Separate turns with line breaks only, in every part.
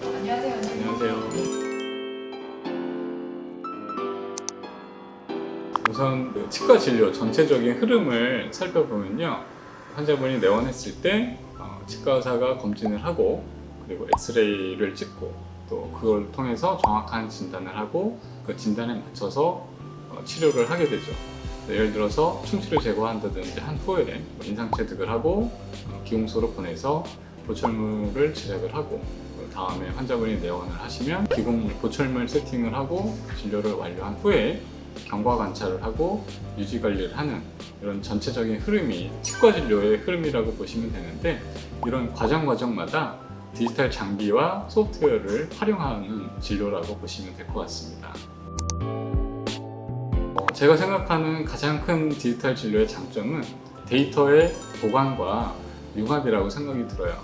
안녕하세요.
안녕하세요. 우선 그 치과 진료 전체적인 흐름을 살펴보면요. 환자분이 내원했을 때 어, 치과 의사가 검진을 하고 그리고 엑스레이를 찍고 또 그걸 통해서 정확한 진단을 하고 그 진단에 맞춰서 어, 치료를 하게 되죠. 예를 들어서 충치를 제거한다든지 한 후에 뭐 인상 체득을 하고 어, 기공소로 보내서 보철물을 제작을 하고 그 다음에 환자분이 내원을 하시면 기공물 보철물 세팅을 하고 진료를 완료한 후에 경과 관찰을 하고 유지 관리를 하는 이런 전체적인 흐름이 치과 진료의 흐름이라고 보시면 되는데 이런 과정 과정마다 디지털 장비와 소프트웨어를 활용하는 진료라고 보시면 될 것 같습니다. 어, 제가 생각하는 가장 큰 디지털 진료의 장점은 데이터의 보관과 융합이라고 생각이 들어요.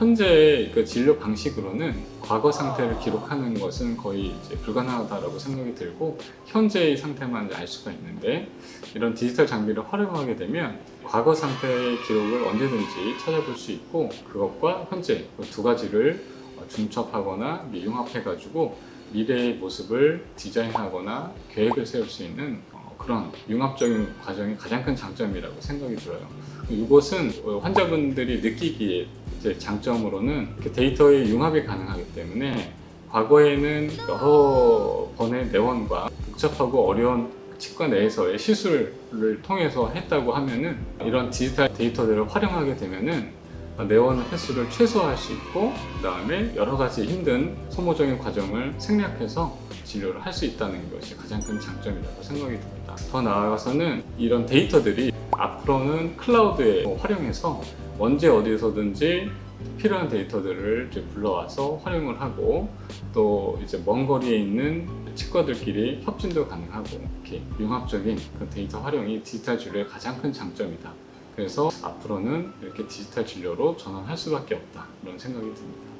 현재 그 진료 방식으로는 과거 상태를 기록하는 것은 거의 이제 불가능하다고 생각이 들고 현재의 상태만 알 수가 있는데 이런 디지털 장비를 활용하게 되면 과거 상태의 기록을 언제든지 찾아볼 수 있고 그것과 현재 그두 가지를 어, 중첩하거나 융합해가지고 미래의 모습을 디자인하거나 계획을 세울 수 있는 어, 그런 융합적인 과정이 가장 큰 장점이라고 생각이 들어요. 이것은 어, 환자분들이 느끼기에 이제 장점으로는 데이터의 융합이 가능하기 때문에 과거에는 여러 번의 내원과 복잡하고 어려운 치과 내에서의 시술을 통해서 했다고 하면은 이런 디지털 데이터들을 활용하게 되면은 내원 횟수를 최소화할 수 있고 그 다음에 여러 가지 힘든 소모적인 과정을 생략해서 진료를 할 수 있다는 것이 가장 큰 장점이라고 생각이 듭니다. 더 나아가서는 이런 데이터들이 앞으로는 클라우드에 활용해서 언제 어디서든지 필요한 데이터들을 이제 불러와서 활용을 하고 또 이제 먼 거리에 있는 치과들끼리 협진도 가능하고 이렇게 융합적인 그 데이터 활용이 디지털 진료의 가장 큰 장점이다. 그래서 앞으로는 이렇게 디지털 진료로 전환할 수밖에 없다. 이런 생각이 듭니다.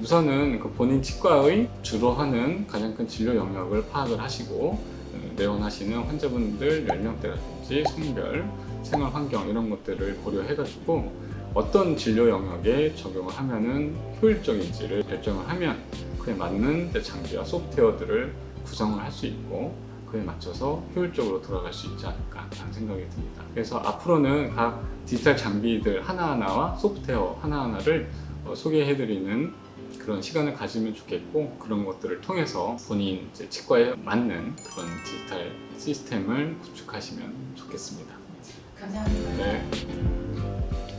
우선은 그 본인 치과의 주로 하는 가장 큰 진료 영역을 파악을 하시고 어, 내원하시는 환자분들 연령대라든지 성별, 생활 환경 이런 것들을 고려해가지고 어떤 진료 영역에 적용을 하면은 효율적인지를 결정을 하면 그에 맞는 장비와 소프트웨어들을 구성을 할 수 있고 그에 맞춰서 효율적으로 돌아갈 수 있지 않을까 라는 생각이 듭니다. 그래서 앞으로는 각 디지털 장비들 하나하나와 소프트웨어 하나하나를 어, 소개해드리는 그런 시간을 가지면 좋겠고 그런 것들을 통해서 본인 이제 치과에 맞는 그런 디지털 시스템을 구축하시면 좋겠습니다.
감사합니다.
네.